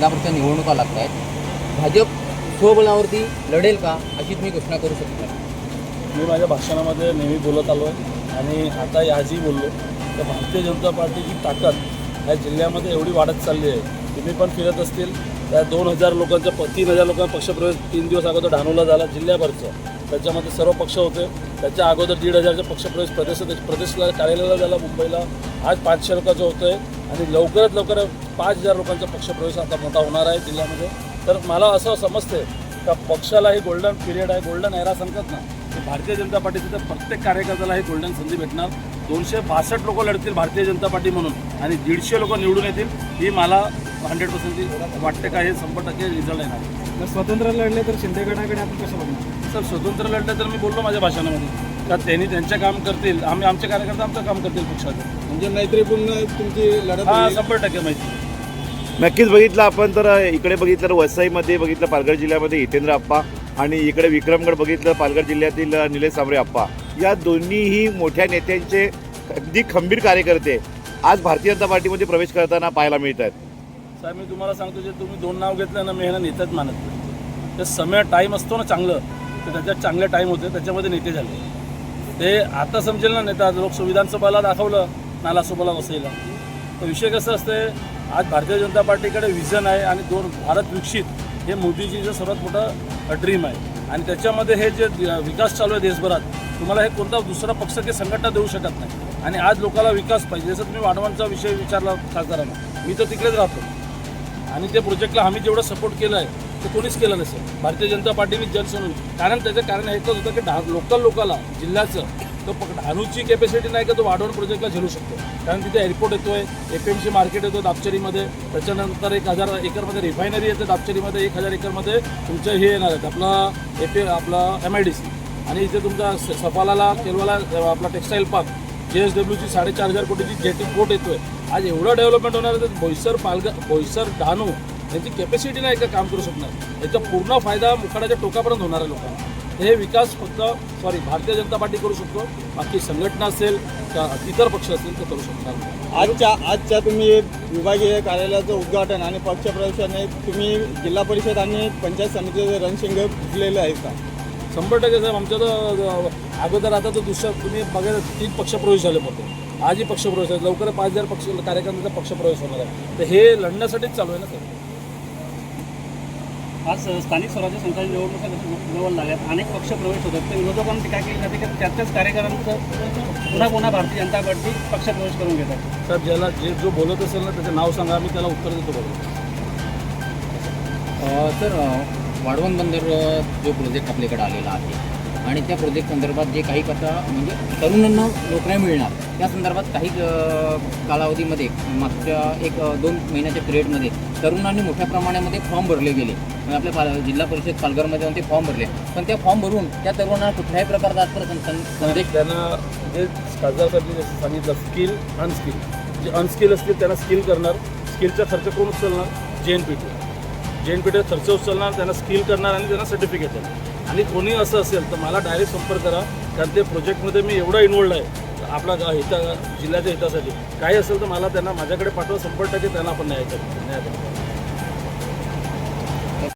जिल्हा निवडणुका लागत आहेत भाजप स्वबळावरती लढेल का अशी तुम्ही घोषणा करू शकता? मी माझ्या भाषणामध्ये नेहमी बोलत आलो आहे आणि आता आजही बोललो तर भारतीय जनता पार्टीची ताकद या जिल्ह्यामध्ये एवढी वाढत चालली आहे. तुम्ही पण फिरत असतील. त्या दोन हजार लोकांचा प तीन हजार लोकांचा पक्षप्रवेश तीन दिवस अगोदर धानोला झाला जिल्ह्याभरचं. त्याच्यामध्ये सर्व पक्ष होते. त्याच्या अगोदर दीड हजारचा पक्षप्रवेश प्रदेश प्रदेशला कार्यालयाला झाला मुंबईला. आज पाचशे लोकांचं होतं आहे आणि लवकरात लवकर पाच हजार लोकांचा पक्षप्रवेश आता मोठा होणार आहे जिल्ह्यामध्ये. तर मला असं समजते का पक्षाला हे गोल्डन पिरियड आहे गोल्डन एरा सांगतात ना की भारतीय जनता पार्टीचं तर प्रत्येक कार्यकर्त्याला हे गोल्डन संधी भेटणार. दोनशे बासष्ट लोक लढतील भारतीय जनता पार्टी म्हणून आणि दीडशे लोक निवडून येतील ही मला हंड्रेड पर्सेंट वाटते का हे शंभर टक्के रिझल्ट येणार. जर स्वतंत्र लढले तर शिंदे गटाकडे आपण कसं बघणार? सर स्वतंत्र लढले तर मी बोललो माझ्या भाषणामध्ये. का त्यांनी त्यांचे काम करतील आम्ही आमचे कार्यकर्ते आमचं काम करतील पक्षाचं. म्हणजे तुमची लढत हा होईल. शंभर टक्के माहिती नक्कीच बघितलं आपण तर इकडे बघितलं तर वसईमध्ये बघितलं पालघर जिल्ह्यामध्ये हितेंद्र आप्पा आणि इकडे विक्रमगड बघितलं पालघर जिल्ह्यातील निलेश सांबरे आप्पा. या दोन्हीही मोठ्या नेत्यांचे अगदी खंबीर कार्यकर्ते आज भारतीय जनता पार्टीमध्ये प्रवेश करताना पाहायला मिळत आहेत साहेब मी तुम्हाला सांगतो जे तुम्ही दोन नाव घेतलं ना मी ह्यांना नेत्याच मानत नाही. ते समय टाईम असतो ना चांगलं तर त्याच्यात चांगले टाईम होते त्याच्यामध्ये नेते झाले. ते आता समजेल ना नेता लोक विधानसभाला दाखवलं नालासोबाला वसईला. तर विषय कसं असते आज भारतीय जनता पार्टीकडे विजन आहे आणि दोन भारत विकसित हे मोदीजीचं सर्वात मोठं ड्रीम आहे. आणि त्याच्यामध्ये हे जे विकास चालू आहे देशभरात तुम्हाला हे कोणता दुसरा पक्ष की संघटना देऊ शकत नाही. आणि आज लोकांना विकास पाहिजे. जसं तुम्ही वाढवांचा विषय विचारला खासदारांना मी तर तिकडेच राहतो. आणि त्या प्रोजेक्टला आम्ही जेवढं सपोर्ट केलं आहे ते कोणीच केलं नसेल. भारतीय जनता पार्टीने जन सोडून. कारण त्याचं कारण एकच होतं की डहा लोकल लोकाला जिल्ह्याचं तो प- धानूची कॅपॅसिटी नाही का तो वाढवण प्रोजेक्टला झेलू शकतो. कारण तिथे एअरपोर्ट येतोय एफ एम सी मार्केट येतो दापचेरीमध्ये त्याच्यानंतर एक हजार एकरमध्ये रिफायनरी येते दापचेरीमध्ये एक हजार एकरमध्ये तुमचं हे येणार आहेत आपला एफ ए आपला एम आय डी सी आणि इथे तुमचा स- सफालाला केलवाला आपला टेक्स्टाईल पार्क जे एस डब्ल्यूची साडेचार हजार कोटीची जेटी पोर्ट येतोय. आज एवढं डेव्हलपमेंट होणार आहे तर बोईसर पालघर बोईसर डहाणू यांची कॅपॅसिटी नाही का काम करू शकणार? याचा पूर्ण फायदा मुखाडाच्या टोकापर्यंत होणार आहे लोकांना. हे विकास फक्त सॉरी भारतीय जनता पार्टी करू शकतो. बाकी संघटना असेल का इतर पक्ष असतील ते करू शकणार नाही. आजच्या आजच्या तुम्ही विभागीय कार्यालयाचं उद्घाटन आणि पक्षप्रवेशाने तुम्ही जिल्हा परिषद आणि पंचायत समितीचे रणशिंग फुटलेले आहेत का? शंभर टक्के साहेब आमच्या तर अगोदर आता तर दुसरं तुम्ही बघायला तीन पक्षप्रवेश झाले होते आजही पक्षप्रवेश आहे लवकर पाच हजार पक्ष कार्यकर्त्यांचा पक्षप्रवेश होणार आहे. तर हे लढण्यासाठीच चालू आहे ना सर आज स्थानिक स्वराज्य संस्थांच्या निवडणुका जवळ लागल्यात. अनेक पक्ष प्रवेश होतात. तर विरोधकांनी टीका केली जाते की त्याच त्याच कार्यकर्त्यांचं पुन्हा पुन्हा भारतीय जनता पार्टी पक्ष प्रवेश करून घेतात. साहेब ज्याला जे जो बोलत असेल ना त्याचं नाव सांगा आम्ही त्याला उत्तर देतो बघा. तर वाढवण बंदर जो प्रोजेक्ट आपल्याकडे आलेला आहे. आणि त्या प्रोजेक्ट संदर्भात जे काही कथा म्हणजे तरुणांना नोकऱ्या मिळणार त्या संदर्भात काही कालावधीमध्ये मागच्या एक दोन महिन्याच्या पिरियडमध्ये तरुणांनी मोठ्या प्रमाणामध्ये फॉर्म भरले गेले. म्हणजे आपल्या पाल जिल्हा परिषद पालघरमध्ये जाऊन ते फॉर्म भरले. पण त्या फॉर्म भरून त्या तरुणांना कुठल्याही प्रकारचा आजपर्यंत संदेश त्यांना जे खासदार जसं सांगितलं स्किल अनस्किल जे अनस्किल असतील त्यांना स्किल करणार. स्किलचा खर्च कोण उचलणार? J N P T J N P T खर्च उचलणार त्यांना स्किल करणार आणि त्यांना सर्टिफिकेट देणार. आणि कोणी असं असेल तर मला डायरेक्ट संपर्क करा कारण ते प्रोजेक्टमध्ये मी एवढा इन्वॉल्ड आहे. आपला हिता जिल्ह्याच्या हितासाठी. काही असेल तर मला त्यांना माझ्याकडे पाठवा शंभर टक्के त्यांना आपण न्याय न्याय